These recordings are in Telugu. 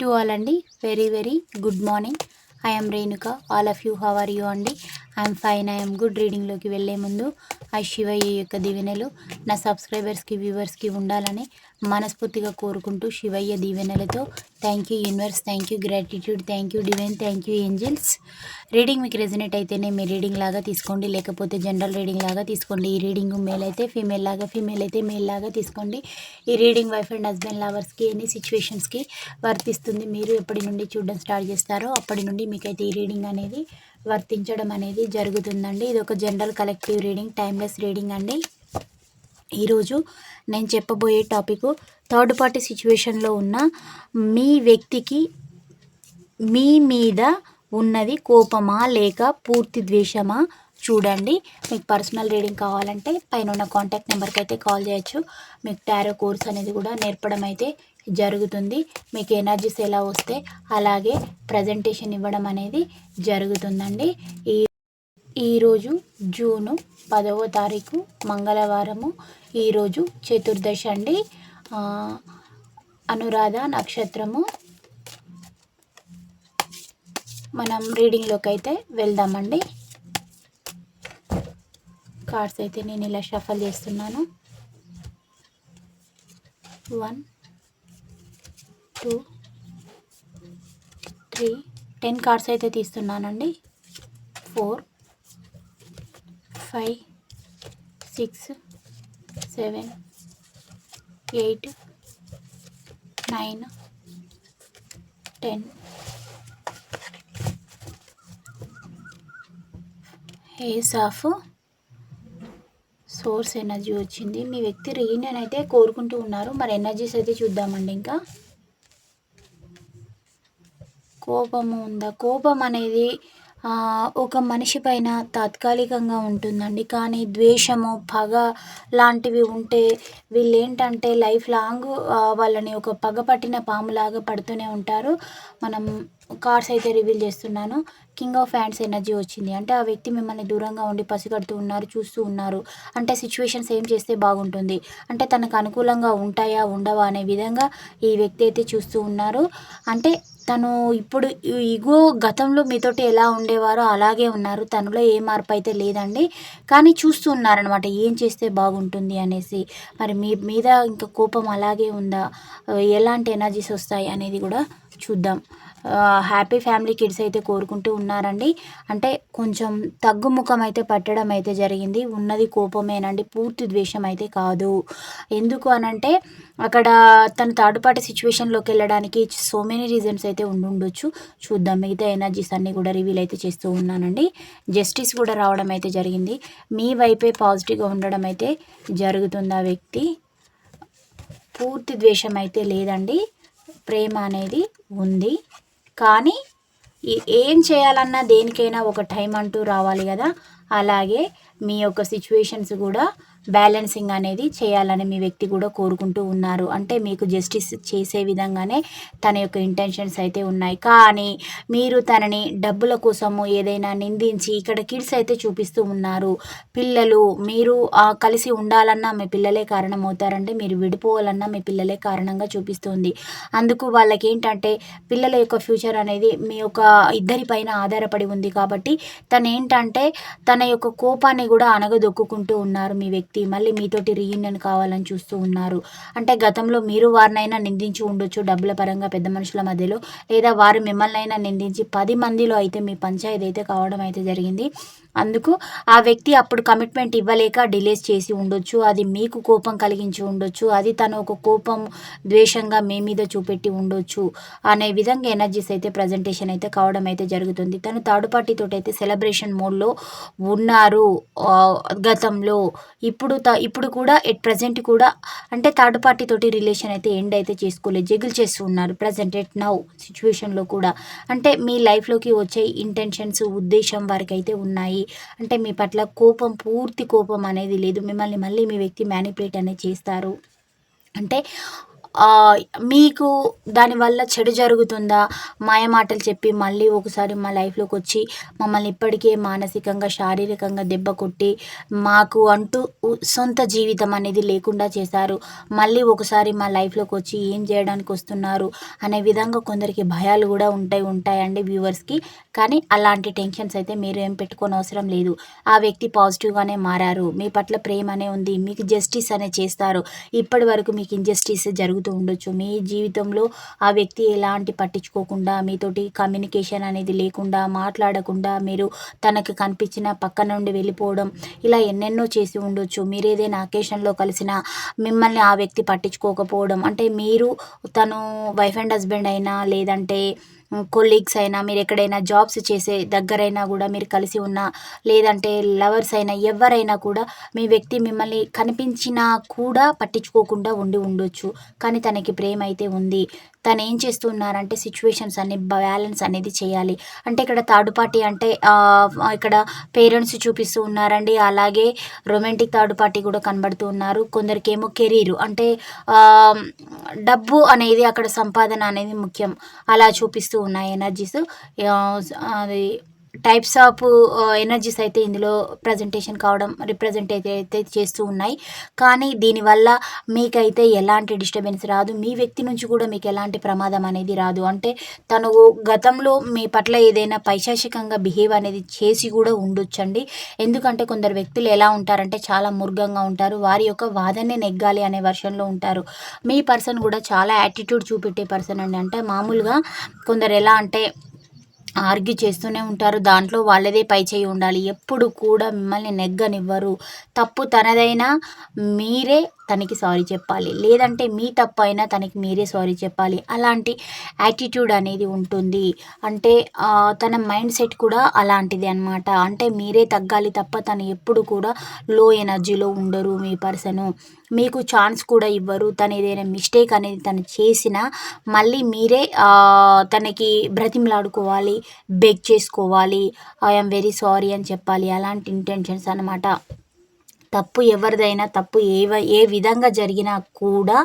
టు ఆల్ అండి. Very very good morning. I'm Renuka all of you how are you అండి? ఐఎమ్ ఫైన్ ఐఎమ్ గుడ్ రీడింగ్లోకి వెళ్ళే ముందు ఆ శివయ్య యొక్క దీవెనలు నా సబ్స్క్రైబర్స్కి వ్యూవర్స్కి ఉండాలని మనస్ఫూర్తిగా కోరుకుంటూ శివయ్య దీవెనలతో. Thank you universe thank you gratitude thank you divine thank you angels reading మీకు రెజినేట్ అయితేనే మీ రీడింగ్ లాగా తీసుకోండి. లేకపోతే జనరల్ రీడింగ్ లాగా తీసుకోండి. ఈ రీడింగ్ మేల్ అయితే ఫీమేల్ లాగా ఫీమేల్ అయితే మేల్ లాగా తీసుకోండి. ఈ రీడింగ్ వైఫ్ అండ్ హస్బెండ్ లవర్స్కి ఎన్ని సిచ్యువేషన్స్కి వర్తిస్తుంది. మీరు ఎప్పటి నుండి చూడడం స్టార్ట్ చేస్తారో అప్పటి నుండి మీకైతే ఈ రీడింగ్ అనేది వర్తించడం అనేది జరుగుతుందండి. ఇది ఒక general collective reading timeless reading అండి. ఈరోజు నేను చెప్పబోయే టాపిక్ థర్డ్ పార్టీ సిచ్యువేషన్లో ఉన్న మీ వ్యక్తికి మీ మీద ఉన్నది కోపమా లేక పూర్తి ద్వేషమా? చూడండి. మీకు పర్సనల్ రీడింగ్ కావాలంటే పైన ఉన్న కాంటాక్ట్ నెంబర్కి అయితే కాల్ చేయొచ్చు. మీకు టారో కోర్స్ అనేది కూడా నేర్పడం అయితే జరుగుతుంది. మీకు ఎనర్జీస్ ఎలా వస్తే అలాగే ప్రజెంటేషన్ ఇవ్వడం అనేది జరుగుతుందండి. ఈ ఈరోజు జూను పదవ తారీఖు మంగళవారము. ఈరోజు చతుర్దశి అండి. అనురాధ నక్షత్రము. మనం రీడింగ్లోకి అయితే వెళ్దామండి. కార్డ్స్ అయితే నేను ఇలా షఫల్ చేస్తున్నాను. One two three ten cards అయితే తీస్తున్నానండి. Four five six seven eight nine ten ace of swords energy వచ్చింది. మీ వ్యక్తి రీయూనియన్ అయితే కోరుకుంటూ ఉన్నారు. మరి ఎనర్జీస్ అయితే చూద్దామండి ఇంకా. కోపము ఉందా? కోపం అనేది ఒక మనిషి పైన తాత్కాలికంగా ఉంటుందండి. కానీ ద్వేషము పగ లాంటివి ఉంటే వీళ్ళు ఏంటంటే లైఫ్ లాంగ్ వాళ్ళని ఒక పగ పట్టిన పాములాగా పడుతూనే ఉంటారు. మనం కార్డ్స్ అయితే రివీల్ చేస్తున్నాను. కింగ్ ఆఫ్ హ్యాండ్స్ ఎనర్జీ వచ్చింది. అంటే ఆ వ్యక్తి మిమ్మల్ని దూరంగా ఉండి పసిగడుతూ ఉన్నారు చూస్తూ ఉన్నారు. అంటే సిచ్యువేషన్స్ ఏం చేస్తే బాగుంటుంది? అంటే తనకు అనుకూలంగా ఉంటాయా ఉండవా అనే విధంగా ఈ వ్యక్తి అయితే చూస్తూ ఉన్నారు. అంటే తను ఇప్పుడు ఇగో గతంలో మీతోటి ఎలా ఉండేవారో అలాగే ఉన్నారు. తనలో ఏ మార్పు అయితే లేదండి. కానీ చూస్తూ ఉన్నారనమాట ఏం చేస్తే బాగుంటుంది అనేసి. మరి మీ మీద ఇంకా కోపం అలాగే ఉందా? ఎలాంటి ఎనర్జీస్ వస్తాయి అనేది కూడా చూద్దాం. హ్యాపీ ఫ్యామిలీ కిడ్స్ అయితే కోరుకుంటూ ఉన్నారండి. అంటే కొంచెం తగ్గుముఖం అయితే పట్టడం అయితే జరిగింది. ఉన్నది కోపమేనండి. పూర్తి ద్వేషం అయితే కాదు. ఎందుకు అనంటే అక్కడ తన థర్డ్ పార్టీ సిచ్యువేషన్లోకి వెళ్ళడానికి సో మెనీ రీజన్స్ అయితే ఉండుండొచ్చు. చూద్దాం. మిగతా ఎనర్జీస్ అన్నీ కూడా రివీల్ అయితే చేస్తూ ఉన్నానండి. జస్టిస్ కూడా రావడం అయితే జరిగింది. మీ వైపే పాజిటివ్గా ఉండడం అయితే జరుగుతుంది ఆ వ్యక్తి. పూర్తి ద్వేషం అయితే లేదండి. ప్రేమ అనేది ఉంది. కానీ ఏం చేయాలన్నా దేనికైనా ఒక టైం అంటూ రావాలి కదా. అలాగే మీ యొక్క సిచ్యువేషన్స్ కూడా బ్యాలెన్సింగ్ అనేది చేయాలని మీ వ్యక్తి కూడా కోరుకుంటూ ఉన్నారు. అంటే మీకు జస్టిస్ చేసే విధంగానే తన యొక్క ఇంటెన్షన్స్ అయితే ఉన్నాయి. కానీ మీరు తనని డబ్బుల కోసము ఏదైనా నిందించి ఇక్కడ కిడ్స్ అయితే చూపిస్తూ ఉన్నారు. పిల్లలు మీరు కలిసి ఉండాలన్నా మీ పిల్లలే కారణం అవుతారంటే మీరు విడిపోవాలన్నా మీ పిల్లలే కారణంగా చూపిస్తుంది. అందుకు వాళ్ళకి ఏంటంటే పిల్లల యొక్క ఫ్యూచర్ అనేది మీ యొక్క ఇద్దరి పైన ఆధారపడి ఉంది కాబట్టి తను ఏంటంటే తన యొక్క కోపాన్ని కూడా అనగదొక్కుంటూ ఉన్నారు మీ వ్యక్తి. వ్యక్తి మళ్ళీ మీతోటి రీయూనియన్ కావాలని చూస్తూ ఉన్నారు. అంటే గతంలో మీరు వారినైనా నిందించి ఉండొచ్చు డబ్బుల పరంగా పెద్ద మనుషుల మధ్యలో లేదా వారు మిమ్మల్ని అయినా నిందించి పది మందిలో అయితే మీ పంచాయతీ అయితే కావడం అయితే జరిగింది. అందుకు ఆ వ్యక్తి అప్పుడు కమిట్మెంట్ ఇవ్వలేక డిలేస్ చేసి ఉండొచ్చు అది మీకు కోపం కలిగించి ఉండొచ్చు అది తను ఒక కోపం ద్వేషంగా మీ మీద చూపెట్టి ఉండొచ్చు అనే విధంగా ఎనర్జీస్ అయితే ప్రజెంటేషన్ అయితే కావడం అయితే జరుగుతుంది. తను థర్డ్ పార్టీతో అయితే సెలబ్రేషన్ మోడ్లో ఉన్నారు. గతంలో. ఇప్పుడు ఇప్పుడు ఇప్పుడు కూడా ఎట్ ప్రజెంట్ కూడా అంటే థర్డ్ పార్టీ తోటి రిలేషన్ అయితే ఎండ్ అయితే చేసుకోలేదు జగిల్ చేస్తూ ఉన్నారు ప్రజెంట్ ఎట్ నౌ సిచ్యువేషన్లో కూడా. అంటే మీ లైఫ్లోకి వచ్చే ఇంటెన్షన్స్ ఉద్దేశం వారికి అయితే ఉన్నాయి. అంటే మీ పట్ల కోపం పూర్తి కోపం అనేది లేదు. మిమ్మల్ని మళ్ళీ మీ వ్యక్తి మ్యానిపులేట్ అనేది చేస్తారు. అంటే మీకు దానివల్ల చెడు జరుగుతుందా? మాయమాటలు చెప్పి మళ్ళీ ఒకసారి మా లైఫ్లోకి వచ్చి మమ్మల్ని ఇప్పటికే మానసికంగా శారీరకంగా దెబ్బ కొట్టి మాకు అంటూ సొంత జీవితం అనేది లేకుండా చేశారు. మళ్ళీ ఒకసారి మా లైఫ్లోకి వచ్చి ఏం చేయడానికి వస్తున్నారు అనే విధంగా కొందరికి భయాలు కూడా ఉంటాయి ఉంటాయండి వ్యూవర్స్కి. కానీ అలాంటి టెన్షన్స్ అయితే మీరు ఏం పెట్టుకోని అవసరం లేదు. ఆ వ్యక్తి పాజిటివ్గానే మారారు. మీ పట్ల ప్రేమనే ఉంది. మీకు జస్టిస్ అనే చేస్తారు. ఇప్పటి వరకు మీకు ఇంజస్టిస్ జరుగుతూ ఉండొచ్చు. మీ జీవితంలో ఆ వ్యక్తి ఎలాంటి పట్టించుకోకుండా మీతోటి కమ్యూనికేషన్ అనేది లేకుండా మాట్లాడకుండా మీరు తనకు కనిపించిన పక్క నుండి వెళ్ళిపోవడం ఇలా ఎన్నెన్నో చేసి ఉండొచ్చు. మీరు ఏదైనా అకేషన్లో కలిసిన మిమ్మల్ని ఆ వ్యక్తి పట్టించుకోకపోవడం అంటే మీరు తను వైఫ్ అండ్ హస్బెండ్ అయినా లేదంటే కొలీగ్స్ అయినా మీరు ఎక్కడైనా జాబ్స్ చేసే దగ్గరైనా కూడా మీరు కలిసి ఉన్నా లేదంటే లవర్స్ అయినా ఎవరైనా కూడా మీ వ్యక్తి మిమ్మల్ని కనిపించినా కూడా పట్టించుకోకుండా ఉండి ఉండొచ్చు. కానీ తనకి ప్రేమ అయితే ఉంది. తను ఏం చేస్తున్నారంటే సిచ్యువేషన్స్ అన్ని బ్యాలెన్స్ అనేది చేయాలి. అంటే ఇక్కడ థర్డ్ పార్టీ అంటే ఇక్కడ పేరెంట్స్ చూపిస్తూ ఉన్నారండి. అలాగే రొమాంటిక్ థర్డ్ పార్టీ కూడా కనబడుతూ ఉన్నారు. కొందరికేమో కెరీర్ అంటే డబ్బు అనేది అక్కడ సంపాదన అనేది ముఖ్యం. అలా చూపిస్తూ ఉన్నాయి ఎనర్జీస్ అది టైప్స్ ఆఫ్ ఎనర్జీస్ అయితే ఇందులో ప్రజెంటేషన్ కావడం రిప్రజెంట్ అయితే చేస్తూ ఉన్నాయి. కానీ దీనివల్ల మీకైతే ఎలాంటి డిస్టర్బెన్స్ రాదు. మీ వ్యక్తి నుంచి కూడా మీకు ఎలాంటి ప్రమాదం అనేది రాదు. అంటే తను గతంలో మీ పట్ల ఏదైనా పైశాచికంగా బిహేవ్ అనేది చేసి కూడా ఉండొచ్చండి. ఎందుకంటే కొందరు వ్యక్తులు ఎలా ఉంటారంటే చాలా ముర్గంగా ఉంటారు. వారి యొక్క వాదనే నెగ్గాలి అనే వర్షన్లో ఉంటారు. మీ పర్సన్ కూడా చాలా యాటిట్యూడ్ చూపెట్టే పర్సన్ అండి. అంటే మామూలుగా కొందరు ఎలా అంటే ఆర్గ్యూ చేస్తూనే ఉంటారు. దాంట్లో వాళ్ళదే పై చేయి ఉండాలి. ఎప్పుడు కూడా మిమ్మల్ని నెగ్గనివ్వరు. తప్పు తనదైనా మీరే తనకి సారీ చెప్పాలి. లేదంటే మీ తప్పు అయినా తనకి మీరే సారీ చెప్పాలి. అలాంటి యాటిట్యూడ్ అనేది ఉంటుంది. అంటే తన మైండ్ సెట్ కూడా అలాంటిది అనమాట అంటే మీరే తగ్గాలి తప్ప తను ఎప్పుడు కూడా లో ఎనర్జీలో ఉండరు మీ పర్సను. మీకు ఛాన్స్ కూడా ఇవ్వరు. తను ఏదైనా మిస్టేక్ అనేది తను చేసినా మళ్ళీ మీరే తనకి బ్రతిమలాడుకోవాలి బెగ్ చేసుకోవాలి. ఐఎమ్ వెరీ సారీ అని చెప్పాలి. అలాంటి ఇంటెన్షన్స్ అనమాట తప్పు ఎవరిదైనా తప్పు ఏ ఏ విధంగా జరిగినా కూడా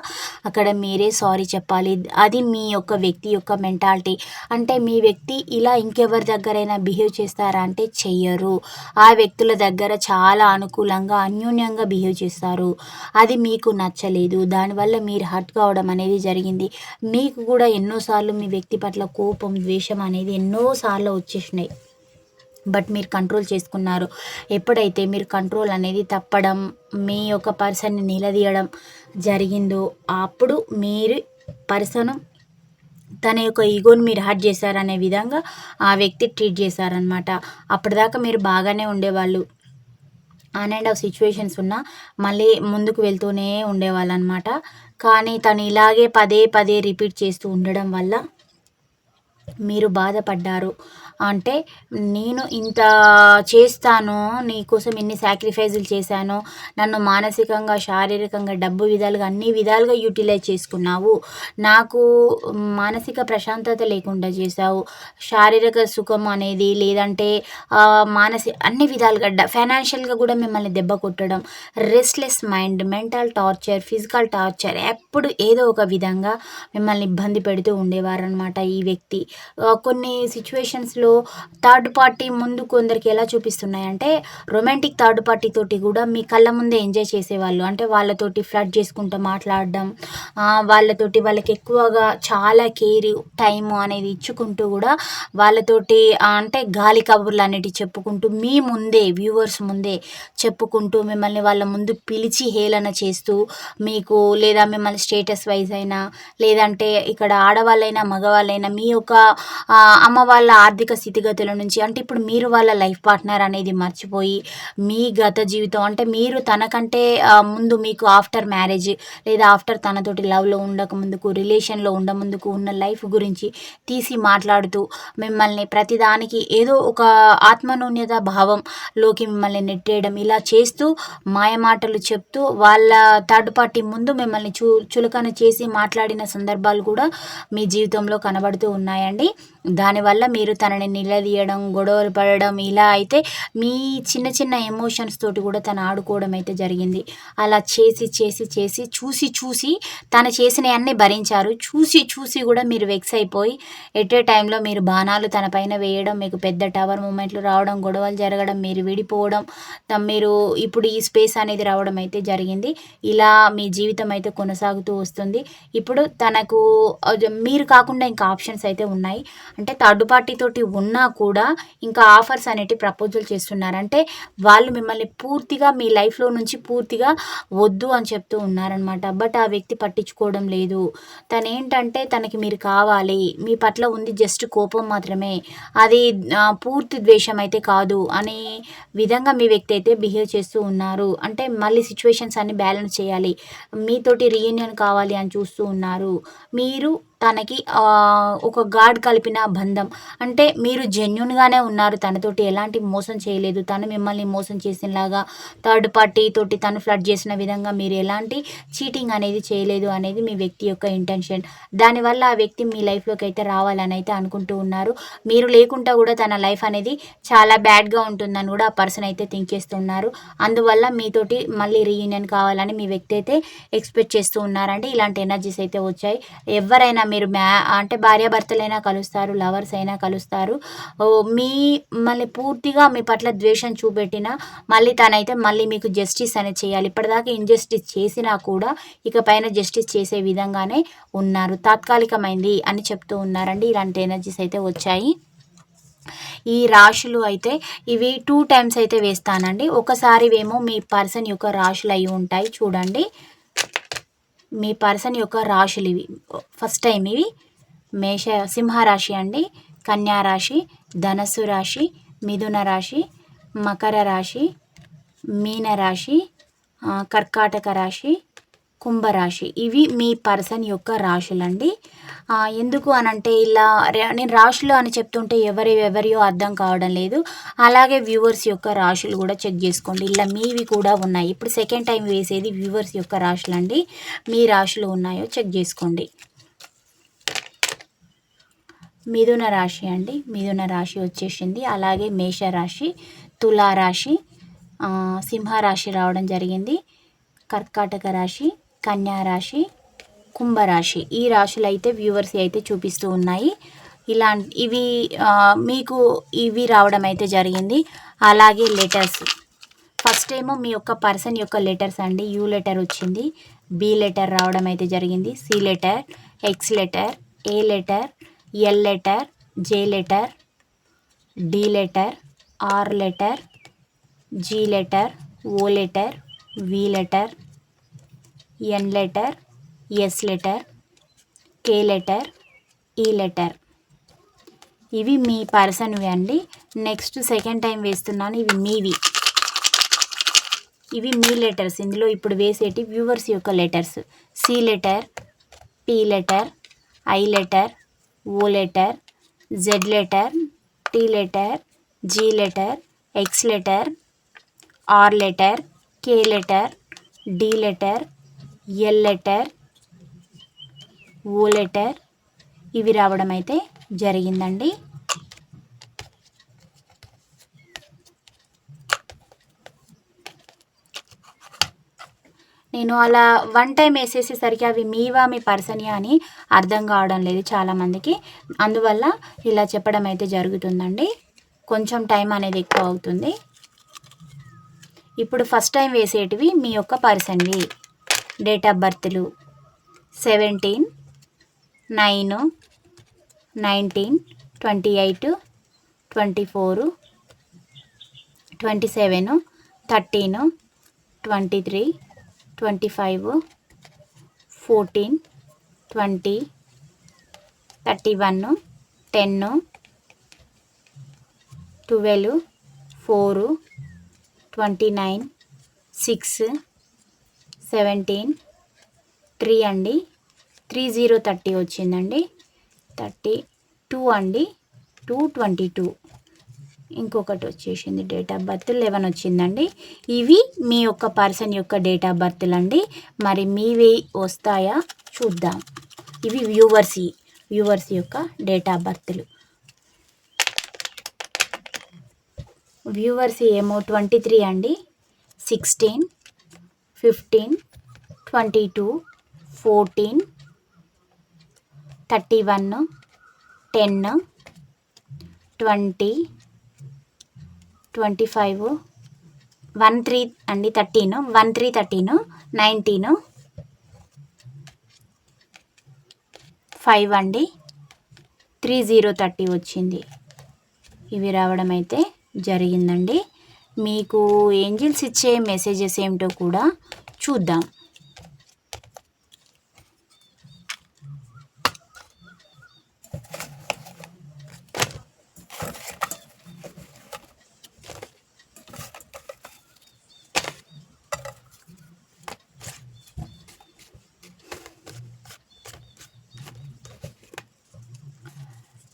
అక్కడ మీరే సారీ చెప్పాలి. అది మీ యొక్క వ్యక్తి యొక్క మెంటాలిటీ. అంటే మీ వ్యక్తి ఇలా ఇంకెవరి దగ్గరైనా బిహేవ్ చేస్తారా అంటే చెయ్యరు. ఆ వ్యక్తుల దగ్గర చాలా అనుకూలంగా అన్యోన్యంగా బిహేవ్ చేస్తారు. అది మీకు నచ్చలేదు. దానివల్ల మీరు హర్ట్ కావడం అనేది జరిగింది. మీకు కూడా ఎన్నోసార్లు మీ వ్యక్తి పట్ల కోపం ద్వేషం అనేది ఎన్నోసార్లు వచ్చేసినాయి. బట్ మీరు కంట్రోల్ చేసుకున్నారు. ఎప్పుడైతే మీరు కంట్రోల్ అనేది తప్పడం మీ యొక్క పర్సన్ని నిలదీయడం జరిగిందో అప్పుడు మీరు పర్సన్ తన యొక్క ఈగోని మీరు హర్ట్ చేశారనే విధంగా ఆ వ్యక్తి ట్రీట్ చేశారనమాట అప్పటిదాకా మీరు బాగానే ఉండేవాళ్ళు. ఆన్ అండ్ ఆఫ్ సిచ్యువేషన్స్ ఉన్నా మళ్ళీ ముందుకు వెళ్తూనే ఉండేవాళ్ళు అనమాట కానీ తను ఇలాగే పదే పదే రిపీట్ చేస్తూ ఉండడం వల్ల మీరు బాధపడ్డారు. అంటే నేను ఇంత చేస్తాను నీకోసం ఎన్ని సాక్రిఫైజులు చేశాను నన్ను మానసికంగా శారీరకంగా డబ్బు విధాలుగా అన్ని విధాలుగా యూటిలైజ్ చేసుకున్నావు. నాకు మానసిక ప్రశాంతత లేకుండా చేశావు. శారీరక సుఖం అనేది లేదంటే మానసి అన్ని విధాలుగా ఫైనాన్షియల్గా కూడా మిమ్మల్ని దెబ్బ కొట్టడం. Restless mind mental torture physical torture ఎప్పుడు ఏదో ఒక విధంగా మిమ్మల్ని ఇబ్బంది పెడుతూ ఉండేవారు అనమాట ఈ వ్యక్తి. కొన్ని సిచ్యువేషన్స్లో థర్డ్ పార్టీ ముందు కొందరికి ఎలా చూపిస్తున్నాయంటే రొమాంటిక్ థర్డ్ పార్టీ తోటి కూడా మీ కళ్ళ ముందే ఎంజాయ్ చేసేవాళ్ళు. అంటే వాళ్ళతోటి ఫ్లడ్ చేసుకుంటూ మాట్లాడడం వాళ్ళతోటి వాళ్ళకి ఎక్కువగా చాలా కేర్ టైం అనేది ఇచ్చుకుంటూ కూడా వాళ్ళతోటి అంటే గాలి కబుర్లు అనేటివి చెప్పుకుంటూ మీ ముందే వ్యూవర్స్ ముందే చెప్పుకుంటూ మిమ్మల్ని వాళ్ళ ముందు పిలిచి హేళన చేస్తూ మీకు లేదా మిమ్మల్ని స్టేటస్ వైజ్ అయినా లేదంటే ఇక్కడ ఆడవాళ్ళైనా మగవాళ్ళైనా మీ యొక్క అమ్మ వాళ్ళ ఆర్థిక స్థితిగతుల నుంచి అంటే ఇప్పుడు మీరు వాళ్ళ లైఫ్ పార్ట్నర్ అనేది మర్చిపోయి మీ గత జీవితం అంటే మీరు తనకంటే ముందు మీకు ఆఫ్టర్ మ్యారేజ్ లేదా ఆఫ్టర్ తనతోటి లవ్లో ఉండక ముందుకు రిలేషన్లో ఉండ ముందుకు ఉన్న లైఫ్ గురించి తీసి మాట్లాడుతూ మిమ్మల్ని ప్రతిదానికి ఏదో ఒక ఆత్మనూన్యత భావంలోకి మిమ్మల్ని నెట్టేయడం ఇలా చేస్తూ మాయమాటలు చెప్తూ వాళ్ళ థర్డ్ పార్టీ ముందు మిమ్మల్ని చూ చులకన చేసి మాట్లాడిన సందర్భాలు కూడా మీ జీవితంలో కనబడుతూ ఉన్నాయండి. దానివల్ల మీరు తనని నిలదీయడం గొడవలు పడడం ఇలా అయితే మీ చిన్న చిన్న ఎమోషన్స్ తోటి కూడా తను ఆడుకోవడం అయితే జరిగింది. అలా చేసి చేసి చేసి చూసి చూసి తను చేసినవన్నీ భరించారు. చూసి చూసి కూడా మీరు వెక్స్ అయిపోయి ఎట్ ఏ టైంలో మీరు బాణాలు తన పైన వేయడం మీకు పెద్ద టవర్ మూమెంట్లు రావడం గొడవలు జరగడం మీరు విడిపోవడం మీరు ఇప్పుడు ఈ స్పేస్ అనేది రావడం అయితే జరిగింది. ఇలా మీ జీవితం అయితే కొనసాగుతూ వస్తుంది. ఇప్పుడు తనకు మీరు కాకుండా ఇంకా ఆప్షన్స్ అయితే ఉన్నాయి. అంటే థర్డ్ పార్టీ తోటి ఉన్నా కూడా ఇంకా ఆఫర్స్ అనేటివి ప్రపోజల్ చేస్తున్నారు. అంటే వాళ్ళు మిమ్మల్ని పూర్తిగా మీ లైఫ్లో నుంచి పూర్తిగా వద్దు అని చెప్తూ ఉన్నారనమాట బట్ ఆ వ్యక్తి పట్టించుకోవడం లేదు. తను ఏంటంటే తనకి మీరు కావాలి. మీ పట్ల ఉంది జస్ట్ కోపం మాత్రమే. అది పూర్తి ద్వేషం అయితే కాదు అనే విధంగా మీ వ్యక్తి అయితే బిహేవ్ చేస్తూ ఉన్నారు. అంటే మళ్ళీ సిచ్యువేషన్స్ అన్ని బ్యాలెన్స్ చేయాలి. మీతోటి రీయూనియన్ కావాలి అని చూస్తూ ఉన్నారు. మీరు తనకి ఒక గాడ్ కలిపిన బంధం. అంటే మీరు జెన్యున్గానే ఉన్నారు తనతోటి ఎలాంటి మోసం చేయలేదు. తను మిమ్మల్ని మోసం చేసినలాగా థర్డ్ పార్టీ తోటి తను ఫ్లడ్ చేసిన విధంగా మీరు ఎలాంటి చీటింగ్ అనేది చేయలేదు అనేది మీ వ్యక్తి యొక్క ఇంటెన్షన్. దానివల్ల ఆ వ్యక్తి మీ లైఫ్లోకి అయితే రావాలని అయితే అనుకుంటూ ఉన్నారు. మీరు లేకుండా కూడా తన లైఫ్ అనేది చాలా బ్యాడ్గా ఉంటుందని కూడా ఆ పర్సన్ అయితే థింక్ చేస్తున్నారు. అందువల్ల మీతోటి మళ్ళీ రీయూనియన్ కావాలని మీ వ్యక్తి అయితే ఎక్స్పెక్ట్ చేస్తూ ఉన్నారంటే ఇలాంటి ఎనర్జీస్ అయితే వచ్చాయి. ఎవరైనా మీరు మ్యా అంటే భార్యాభర్తలైనా కలుస్తారు లవర్స్ అయినా కలుస్తారు. మీ మళ్ళీ పూర్తిగా మీ పట్ల ద్వేషం చూపెట్టిన మళ్ళీ తనైతే మళ్ళీ మీకు జస్టిస్ అనేది చేయాలి. ఇప్పటిదాకా ఇంజస్టిస్ చేసినా కూడా ఇక పైన జస్టిస్ చేసే విధంగానే ఉన్నారు. తాత్కాలికమైంది అని చెప్తూ ఉన్నారండి. ఇలాంటి ఎనర్జీస్ అయితే వచ్చాయి. ఈ రాశులు అయితే ఇవి టూ టైమ్స్ అయితే వేస్తానండి. ఒకసారి ఏమో మీ పర్సన్ యొక్క రాశులు అయి ఉంటాయి. చూడండి. మీ పర్సన్ యొక్క రాశులు ఇవి. ఫస్ట్ టైం ఇవి. మేష సింహరాశి అండి. కన్యా రాశి ధనస్సు రాశి మిథున రాశి మకర రాశి మీన రాశి కర్కాటక రాశి కుంభరాశి. ఇవి మీ పర్సన్ యొక్క రాశులండి. ఎందుకు అనంటే ఇలా నేను రాశులు అని చెప్తుంటే ఎవరి ఎవరియో అర్థం కావడం లేదు. అలాగే వ్యూవర్స్ యొక్క రాశులు కూడా చెక్ చేసుకోండి. ఇలా మీవి కూడా ఉన్నాయి. ఇప్పుడు సెకండ్ టైం వేసేది వ్యూవర్స్ యొక్క రాశులు అండి మీ రాశులు ఉన్నాయో చెక్ చేసుకోండి. మిథున రాశి అండి. మిథున రాశి వచ్చేసింది. అలాగే మేషరాశి తులారాశి సింహరాశి రావడం జరిగింది. కర్కాటక రాశి కన్యా రాశి కుంభరాశి ఈ రాశులు అయితే వ్యూవర్స్ అయితే చూపిస్తూ ఉన్నాయి. ఇలా ఇవి మీకు ఇవి రావడం అయితే జరిగింది. అలాగే లెటర్స్. ఫస్ట్ ఏమో మీ యొక్క పర్సన్ యొక్క లెటర్స్ అండి. యూ లెటర్ వచ్చింది. బి లెటర్ రావడం అయితే జరిగింది. C letter X letter A letter L letter J letter D letter R letter G letter O letter V letter N letter S letter K letter E letter ఇవి మీ పర్సన్వి అండి. నెక్స్ట్ సెకండ్ టైం వేస్తున్నాను. ఇవి మీవి. ఇవి మీ లెటర్స్ ఇందులో ఇప్పుడు వేసేటి వ్యూవర్స్ యొక్క letters C letter P letter I letter O letter Z letter T letter G letter X letter R letter K letter D letter L letter O letter ఇవి రావడం అయితే జరిగిందండి. నేను అలా వన్ టైం వేసేసేసరికి అవి మీవా మీ పర్సనియా అని అర్థం కావడం లేదు చాలామందికి. అందువల్ల ఇలా చెప్పడం అయితే జరుగుతుందండి. కొంచెం టైం అనేది ఎక్కువ అవుతుంది. ఇప్పుడు ఫస్ట్ టైం వేసేటివి మీ యొక్క పర్సన్వి. Date of బర్త్లు seventeen nine nineteen twenty eight twenty four twenty seven thirteen twenty three twenty five fourteen twenty thirty one ten twelve four twenty nine six seventeen three అండి. త్రీ జీరో థర్టీ వచ్చిందండి. థర్టీ టూ అండి. Two twenty two. ఇంకొకటి వచ్చేసింది డేట్ ఆఫ్ బర్త్ లెవెన్ వచ్చిందండి. ఇవి మీ యొక్క పర్సన్ యొక్క డేట్ ఆఫ్ బర్త్లు అండి మరి మీవి వస్తాయా? చూద్దాం. ఇవి వ్యూవర్స్ వ్యూవర్స్ యొక్క డేట్ ఆఫ్ బర్త్లు. వ్యూవర్స్ ఏమో ట్వంటీ త్రీ అండి. Sixteen fifteen twenty two fourteen thirty one ten twenty twenty five one three అండి thirteen one three thirteen nineteen five అండి. త్రీ జీరో థర్టీ వచ్చింది. ఇవి రావడం అయితే జరిగిందండి. మీకు ఏంజిల్స్ ఇచ్చే మెసేజెస్ ఏమిటో కూడా చూద్దాం.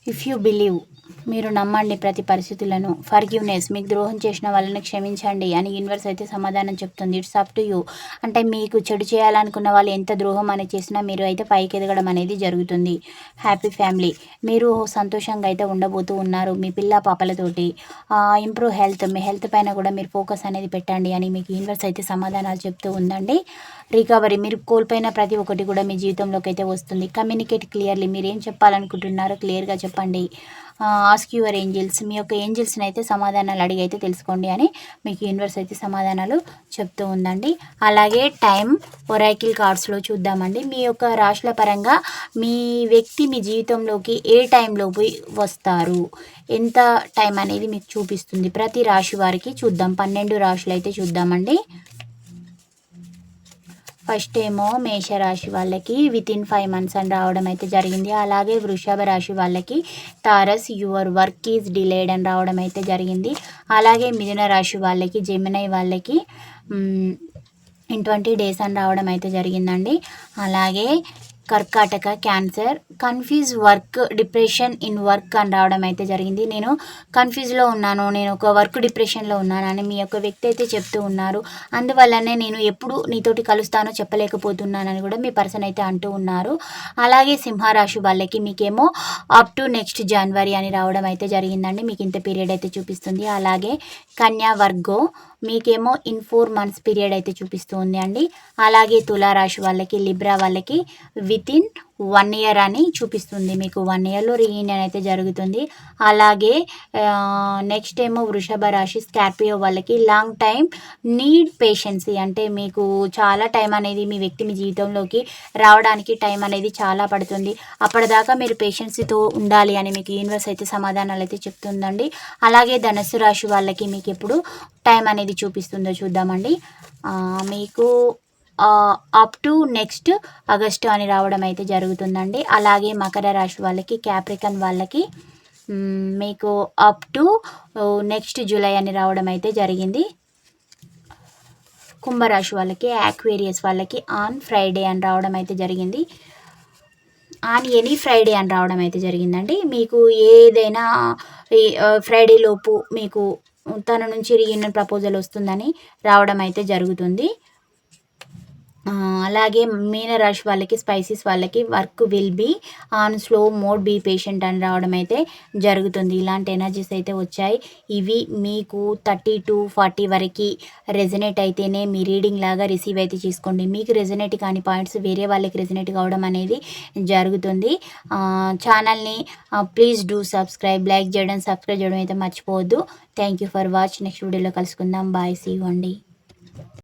ఇఫ్ యూ బిలీవ్ మీరు నమ్మండి ప్రతి పరిస్థితులను. ఫర్గివ్నెస్ మీకు ద్రోహం చేసిన వాళ్ళని క్షమించండి అని యూనివర్స్ అయితే సమాధానం చెప్తుంది. It's up to you. అంటే మీకు చెడు చేయాలనుకున్న వాళ్ళు ఎంత ద్రోహం అనేది చేసినా మీరు అయితే పైకి ఎదగడం అనేది జరుగుతుంది. Happy family. మీరు సంతోషంగా అయితే ఉండబోతూ ఉన్నారు మీ పిల్ల పాపలతోటి. ఇంప్రూవ్ హెల్త్ మీ హెల్త్ పైన కూడా మీరు ఫోకస్ అనేది పెట్టండి అని మీకు యూనివర్స్ అయితే సమాధానాలు చెప్తూ ఉందండి. రికవరీ మీరు కోల్పోయిన ప్రతి ఒక్కటి కూడా మీ జీవితంలోకి అయితే వస్తుంది. Communicate clearly. మీరు ఏం చెప్పాలనుకుంటున్నారో క్లియర్గా చెప్పండి. ఆస్క్ యువర్ ఏంజిల్స్ మీ యొక్క ఏంజిల్స్ని అయితే సమాధానాలు అడిగి అయితే తెలుసుకోండి అని మీకు యూనివర్స్ అయితే సమాధానాలు చెప్తూ ఉందండి. అలాగే టైం ఒరాకిల్ కార్డ్స్లో చూద్దామండి. మీ యొక్క రాశుల పరంగా మీ వ్యక్తి మీ జీవితంలోకి ఏ టైంలో పోయి వస్తారు? ఎంత టైం అనేది మీకు చూపిస్తుంది? ప్రతి రాశి వారికి చూద్దాం. పన్నెండు రాశులు అయితే చూద్దామండి. ఫస్ట్ ఏమో మేషరాశి వాళ్ళకి విత్ ఇన్ ఫైవ్ మంత్స్ అని రావడం అయితే జరిగింది. అలాగే వృషభ రాశి వాళ్ళకి Taurus your work is delayed అని రావడం అయితే జరిగింది. అలాగే మిథున రాశి వాళ్ళకి జమినై వాళ్ళకి ఇన్ ట్వంటీ డేస్ అని రావడం అయితే జరిగిందండి. అలాగే కర్కాటక Cancer. Confuse work depression in work అని రావడం అయితే జరిగింది. నేను కన్ఫ్యూజ్లో ఉన్నాను. నేను ఒక వర్క్ డిప్రెషన్లో ఉన్నానని మీ యొక్క వ్యక్తి అయితే చెప్తూ ఉన్నారు. అందువల్లనే నేను ఎప్పుడు నీతోటి కలుస్తానో చెప్పలేకపోతున్నానని కూడా మీ పర్సన్ అయితే అంటూ ఉన్నారు. అలాగే సింహరాశి వాళ్ళకి మీకేమో అప్ టు నెక్స్ట్ జనవరి అని రావడం అయితే జరిగిందండి. మీకు ఇంత పీరియడ్ అయితే చూపిస్తుంది. అలాగే కన్యా వర్గో మీకేమో ఇన్ ఫోర్ మంత్స్ పీరియడ్ అయితే చూపిస్తుంది అండి అలాగే తులారాశి వాళ్ళకి లిబ్రా వాళ్ళకి విత్ ఇన్ వన్ ఇయర్ అని చూపిస్తుంది మీకు. వన్ ఇయర్లో రీయూనియన్ అయితే జరుగుతుంది. అలాగే నెక్స్ట్ ఏమో వృషభ రాశి స్కార్పియో వాళ్ళకి లాంగ్ టైం నీడ్ పేషెన్సీ అంటే మీకు చాలా టైం అనేది మీ వ్యక్తి మీ జీవితంలోకి రావడానికి టైం అనేది చాలా పడుతుంది. అప్పటిదాకా మీరు పేషెన్సీతో ఉండాలి అని మీకు యూనివర్స్ అయితే సమాధానాలు అయితే చెప్తుందండి. అలాగే ధనస్సు రాశి వాళ్ళకి మీకు ఎప్పుడు టైం అనేది చూపిస్తుందో చూద్దామండి. మీకు అప్ టు నెక్స్ట్ ఆగస్టు అని రావడం అయితే జరుగుతుందండి. అలాగే మకర రాశి వాళ్ళకి క్యాప్రికన్ వాళ్ళకి మీకు అప్ టు నెక్స్ట్ జూలై అని రావడం అయితే జరిగింది. కుంభరాశి వాళ్ళకి యాక్వేరియస్ వాళ్ళకి ఆన్ ఫ్రైడే అని రావడం అయితే జరిగింది. ఆన్ ఎనీ ఫ్రైడే అని రావడం అయితే జరిగిందండి. మీకు ఏదైనా ఫ్రైడే లోపు మీకు తన నుంచి రీయూనియన్ ప్రపోజల్ వస్తుందని రావడం అయితే జరుగుతుంది. అలాగే మీనరాశి వాళ్ళకి స్పైసీస్ వాళ్ళకి work will be on slow mode be patient అని రావడం అయితే జరుగుతుంది. ఇలాంటి ఎనర్జీస్ అయితే వచ్చాయి. ఇవి మీకు థర్టీ టు ఫార్టీ వరకు రెజనేట్ అయితేనే మీ రీడింగ్ లాగా రిసీవ్ అయితే చేసుకోండి. మీకు రెజనేట్ కాని పాయింట్స్ వేరే వాళ్ళకి రెజనేట్ కావడం అనేది జరుగుతుంది. ఛానల్ని ప్లీజ్ డూ సబ్స్క్రైబ్ లైక్ చేయడం సబ్స్క్రైబ్ చేయడం అయితే మర్చిపోవద్దు. Thank you for watch. Next వీడియోలో కలుసుకుందాం. బాయ్. సీ అండి.